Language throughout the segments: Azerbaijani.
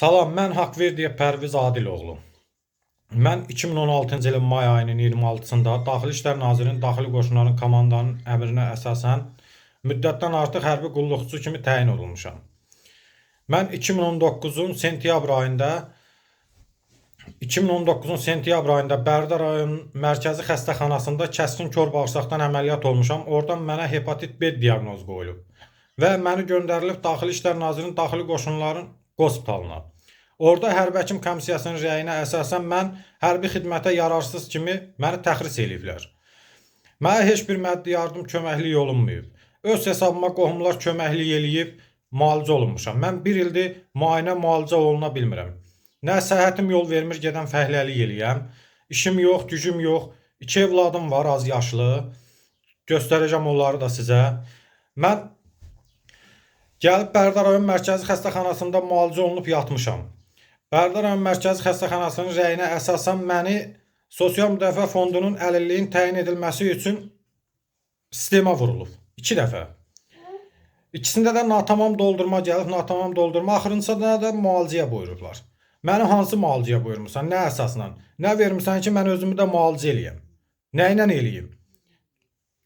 Salam, mən Haqverdiyə Pərviz Adiloğlu. Mən 2016-cı ilin may ayının 26-sında Daxili İşlər Nazirinin Daxili Qoşunların komandanın əmrinə əsasən müddətdən artıq hərbi qulluqçu kimi təyin olunmuşam. Mən 2019-un sentyabr ayında 2019-un sentyabr ayında Bərdə rayon mərkəzi xəstəxanasında kəskin kör bağırsaqdan əməliyyat olmuşam. Oradan mənə hepatit B diaqnozu qoyulub və məni göndərilib Daxili İşlər Nazirinin Daxili Qoşunların qospitalına. Orada hərbi həkim komissiyasının rəyinə əsasən mən hərbi xidmətə yararsız kimi məni təxris eləyiblər. Mənə heç bir maddi yardım köməklik olunmayıb. Öz hesabıma qohumlar köməklik eləyib müalicə olunmuşam. Mən 1 ildir müayinə müalicə oluna bilmirəm. Nə səhhətim yol vermir gedən fəhləlik eləyəm. İşim yox, gücüm yox. 2 evladım var az yaşlı. Göstərəcəm onları da sizə. Mən Gəlib Bərdə rayon mərkəzi xəstəxanasında müalicə olunub yatmışam. Bərdə rayon mərkəzi xəstəxanasının rəyinə əsasən məni Sosial Müdafiə Fondunun əlilliyin təyin edilməsi üçün sistemə vurulub. 2 dəfə. İkisində də natamam doldurma gəlib, natamam doldurma, axırıncısında da müalicəyə buyurublar. Məni hansı müalicəyə buyurmusan? Nə əsasla? Nə vermisən ki, mən özümü də müalicə eləyəm? Nə ilə eləyim?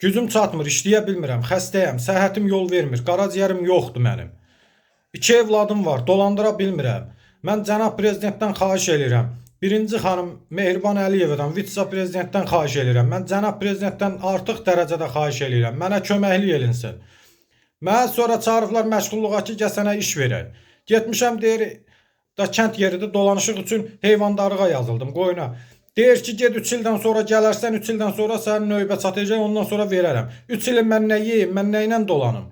Gücüm çatmır, işləyə bilmirəm, xəstəyəm, səhhətim yol vermir, qaraciyərim yoxdur mənim. 2 evladım var, dolandıra bilmirəm. Mən cənab prezidentdən xahiş eləyirəm. Birinci xanım Mehriban Əliyevadan, vitse-prezidentdən xahiş eləyirəm. Mən cənab prezidentdən artıq dərəcədə xahiş eləyirəm. Mənə köməklik elinsin. Mənə sonra çağırıblar məşğulluğa ki, gəl sənə iş verək. Getmişəm deyir, da kənd yeridir, dolanışıq üçün heyvandarlığa yazıldım, qoyuna. Deyir ki, get 3 ildən sonra gələrsən, 3 ildən sonra sənin növbə çatacaq, ondan sonra verərəm. 3 ilin mən nə yeyim, mən nə ilə dolanım?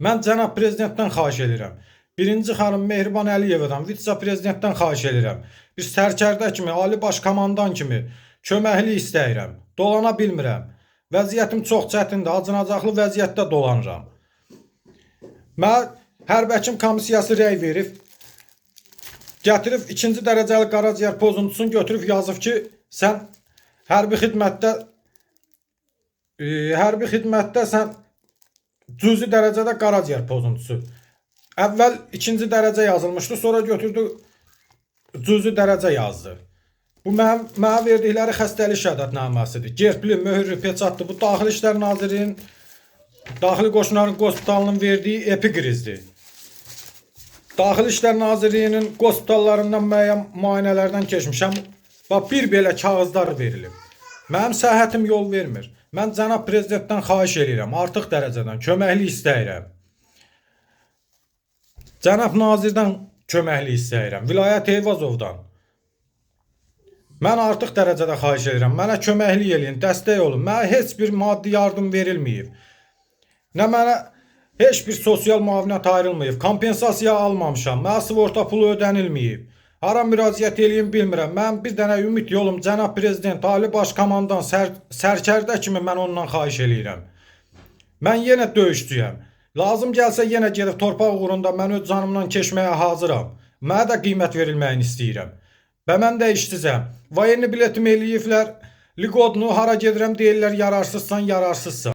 Mən cənab prezidentdən xahiş edirəm. Birinci xanım Mehriban Əliyevadan, vitse-prezidentdən xahiş edirəm. Bir sərkərdə kimi, ali baş komandan kimi köməklik istəyirəm. Dolana bilmirəm. Vəziyyətim çox çətindir, acınacaqlı vəziyyətdə dolanıram. Mən hərbi həkim komissiyası rəy verib, gətirib ikinci dərəcəli qaraciyər pozuntusunu götürüb yazıb ki, sən hərbi xidmətdə e, hərbi xidmətdə sən cüzi dərəcədə qaraciyər pozuntusu. Əvvəl ikinci dərəcə yazılmışdı, sonra götürdü cüzi dərəcə yazdı. Bu mənim mənə verdikləri xəstəlik şəhadətnaməsidir. Gerpli, möhürlü, peçatlı. Bu Daxili İşlər Nazirliyinin Daxili Qoşunların Qospitalının verdiyi epikrizdir. Daxili İşlər Nazirliyinin qospitallarından müəyyən müayinələrdən keçmişəm. Bax bir belə kağızlar verilib. Mənim səhhətim yol vermir. Mən cənab prezidentdən xahiş eləyirəm, artıq dərəcədən köməklik istəyirəm. Cənab nazirdən köməklik istəyirəm. Vilayət Eyvazovdan. Mən artıq dərəcədə xahiş edirəm. Mənə köməklik eləyin, dəstək olun. Mənə heç bir maddi yardım verilməyib. Nə mənə heç bir sosial müavinət ayrılmayıb. Kompensasiya almamışam. Mənə sığorta pulu ödənilməyib. Hara müraciət eləyim bilmirəm. Mən bir dənə ümid yolum cənab prezident, ali baş komandan, sər sərkərdə kimi mən ondan xahiş eləyirəm. Mən yenə döyüşçüyəm. Lazım gəlsə yenə gedib torpaq uğrunda mən öz canımdan keçməyə hazıram. Mənə də qiymət verilməyini istəyirəm. Və mən də işsizəm. Voyenni biletimi eləyiblər. Liqodnu hara gedirəm deyirlər yararsızsan, yararsızsan.